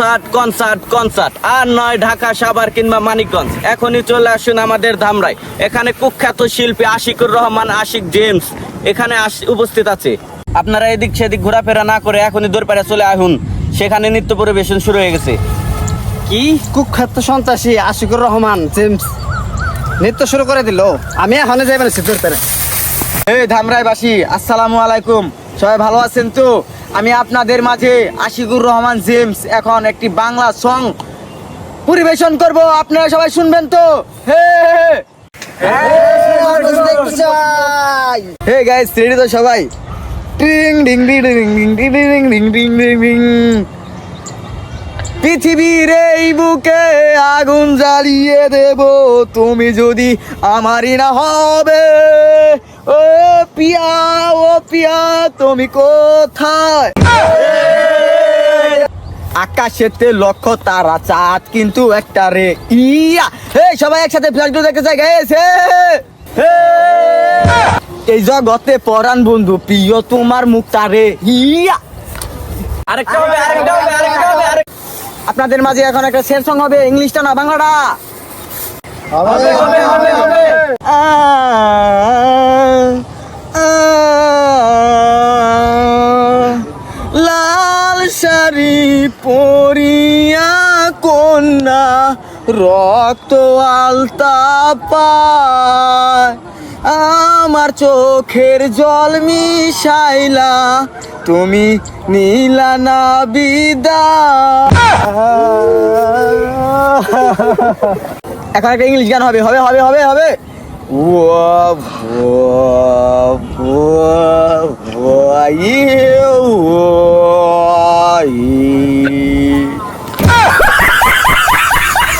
Concert concert concert. আর নয় ঢাকা সাভার কিংবা মানিকগঞ্জ। এখনই চলে আসুন আমাদের ধামরাই। এখানে কুখ্যাত শিল্পী আশিকুর রহমান আশিক জেমস এখানে উপস্থিত আছে। আপনারা এদিক সেদিক ঘোরাফেরা না করে এখনই চলে আসুন। সেখানে নৃত্য পরিবেশন শুরু হয়ে গেছে। কি? কুখ্যাত সন্ত্রাসী আশিকুর রহমান জেমস। নৃত্য শুরু করে দিল। আমি এখন যাই মানে পেরে এই ধামরাইবাসী আসসালামু আলাইকুম। সবাই ভালো আছেন তো? আমি আপনাদের মাঝে আশিকুর রহমান জেমস এখন একটি বাংলা সং পরিবেশন করব আপনারা সবাই শুনবেন তো হে গাইস রেডি তো সবাই ding ding ding ding ding ding ding ding ding ding পৃথিবীর এই বুকে আগুন জ্বালিয়ে দেব তুমি যদি আমারই না হবে ও পিয়া ও পিয়া তুমি কোথায়? আকাশেতে লক্ষ তারা চাঁদ কিন্তু একটা রে। ইয়া! হে সবাই একসাথে ফ্ল্যাগ দেখতে চাই গেছে এই জগতে পরাণ বন্ধু প্রিয় তোমার মুখ তারে ইয়া! আরেকটা হবে আরেকটা হবে আরেকটা হবে আপনাদের মাঝে এখন একটা সের সং হবে ইংলিশটা না বাংলাটা? হবে হবে হবে হবে। শাড়ি পরিয়া কন্যা রক্ত আলতা পায়। আমার চোখের জল মিশাইলা তুমি নীলা না বিদা এখন একটা ইংলিশ গান হবে হবে হবে হবে হবে। ও whoa, whoa, whoa, yeah, อีก